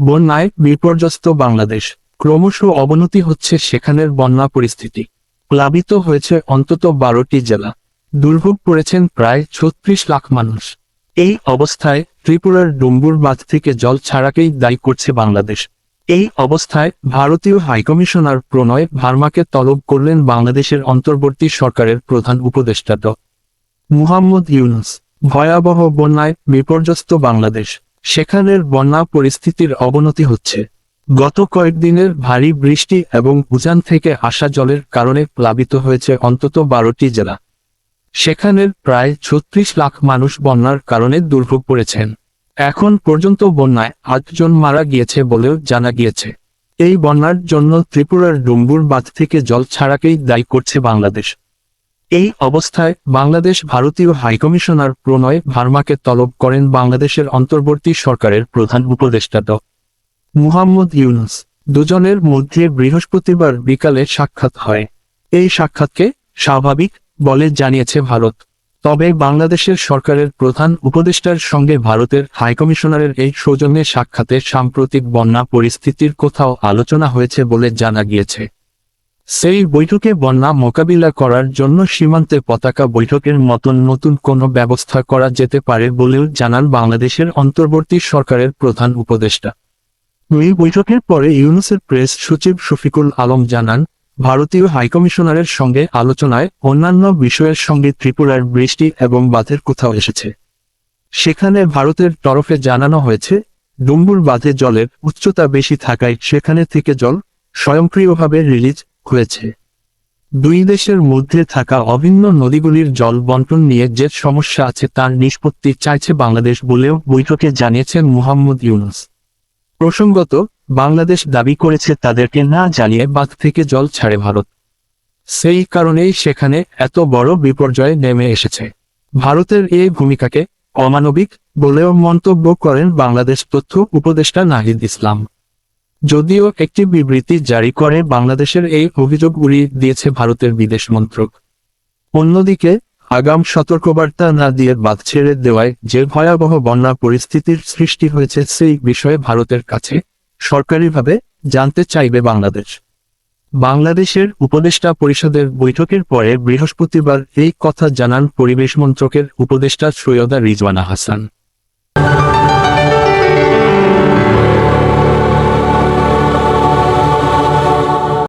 বন্যায় বিপর্যস্ত বাংলাদেশ। ক্রমশ অবনতি হচ্ছে সেখানের বন্যা পরিস্থিতি। প্লাবিত হয়েছে অন্তত বারোটি জেলা। দুর্ভোগ পড়েছেন প্রায় ছত্রিশ লাখ মানুষ। এই অবস্থায় ত্রিপুরার ডুম্বুর বাঁধ থেকে জল ছাড়াকেই দায়ী করছে বাংলাদেশ। এই অবস্থায় ভারতীয় হাইকমিশনার প্রণয় ভার্মাকে তলব করলেন বাংলাদেশের অন্তর্বর্তী সরকারের প্রধান উপদেষ্টা ড। মুহাম্মদ ইউনুস। ভয়াবহ বন্যায় বিপর্যস্ত বাংলাদেশ। সেখানের বন্যা পরিস্থিতির অবনতি হচ্ছে। গত কয়েকদিনের ভারী বৃষ্টি এবং উজান থেকে আসা জলের কারণে প্লাবিত হয়েছে অন্তত বারোটি জেলা। সেখানের প্রায় ছত্রিশ লাখ মানুষ বন্যার কারণে দুর্ভোগ পড়েছেন। এখন পর্যন্ত বন্যায় আটজন মারা গিয়েছে বলেও জানা গিয়েছে। এই বন্যার জন্য ত্রিপুরার ডুম্বুর বাঁধ থেকে জল ছাড়াকেই দায়ী করছে বাংলাদেশ। এই অবস্থায় বাংলাদেশ ভারতীয় হাইকমিশনার প্রণয় ভার্মাকে তলব করেন বাংলাদেশের অন্তর্বর্তী সরকারের প্রধান উপদেষ্টা ড। মুহাম্মদ ইউনুস। দুজনের মধ্যে বৃহস্পতিবার বিকালে সাক্ষাৎ হয়। এই সাক্ষাৎকে স্বাভাবিক বলে জানিয়েছে ভারত। তবে বাংলাদেশের সরকারের প্রধান উপদেষ্টার সঙ্গে ভারতের হাইকমিশনারের এই সৌজন্যে সাক্ষাতে সাম্প্রতিক বন্যা পরিস্থিতির কোথাও আলোচনা হয়েছে বলে জানা গিয়েছে। সেই বৈঠকে বন্যা মোকাবিলা করার জন্য সীমান্তে পতাকা বৈঠকের মতন নতুন কোনো ব্যবস্থা করা যেতে পারে বলেও জানান বাংলাদেশের অন্তর্বর্তী সরকারের প্রধান উপদেষ্টা। এই বৈঠকের পরে ইউনুসের প্রেস সচিব শফিকুল আলম জানান, ভারতীয় হাইকমিশনারের সঙ্গে আলোচনায় অন্যান্য বিষয়ের সঙ্গে ত্রিপুরার বৃষ্টি এবং বাঁধের কোথাও এসেছে। সেখানে ভারতের তরফে জানানো হয়েছে, ডুম্বুর বাঁধে জলের উচ্চতা বেশি থাকায় সেখানে থেকে জল স্বয়ংক্রিয়ভাবে রিলিজ হয়েছে। দুই দেশের মধ্যে থাকা অভিন্ন নদীগুলির জল বন্টন নিয়ে যে সমস্যা আছে তার নিষ্পত্তি চাইছে বাংলাদেশ বলেও বৈঠকে জানিয়েছেন মুহাম্মদ ইউনুস। প্রসঙ্গত, বাংলাদেশ দাবি করেছে তাদেরকে না জানিয়ে বাঁধ থেকে জল ছাড়ে ভারত। সেই কারণেই সেখানে এত বড় বিপর্যয় নেমে এসেছে। ভারতের এই ভূমিকাকে অমানবিক বলেও মন্তব্য করেন বাংলাদেশ তথ্য উপদেষ্টা নাহিদ ইসলাম। যদিও একটি বিবৃতি জারি করে, বাংলাদেশের এই অভিযোগ উড়িয়ে দিয়েছে ভারতের বিদেশ মন্ত্রক। অন্যদিকে, আগাম সতর্কবার্তা না দিয়ে বাদ ছেড়ে দেওয়ায় যে ভয়াবহ বন্যা পরিস্থিতির সৃষ্টি হয়েছে সেই বিষয়ে ভারতের কাছে সরকারিভাবে জানতে চাইবে বাংলাদেশ। বাংলাদেশের উপদেষ্টা পরিষদের বৈঠকের পরে বৃহস্পতিবার এই কথা জানান পরিবেশ মন্ত্রকের উপদেষ্টা সৈয়দা রিজওয়ানা হাসান।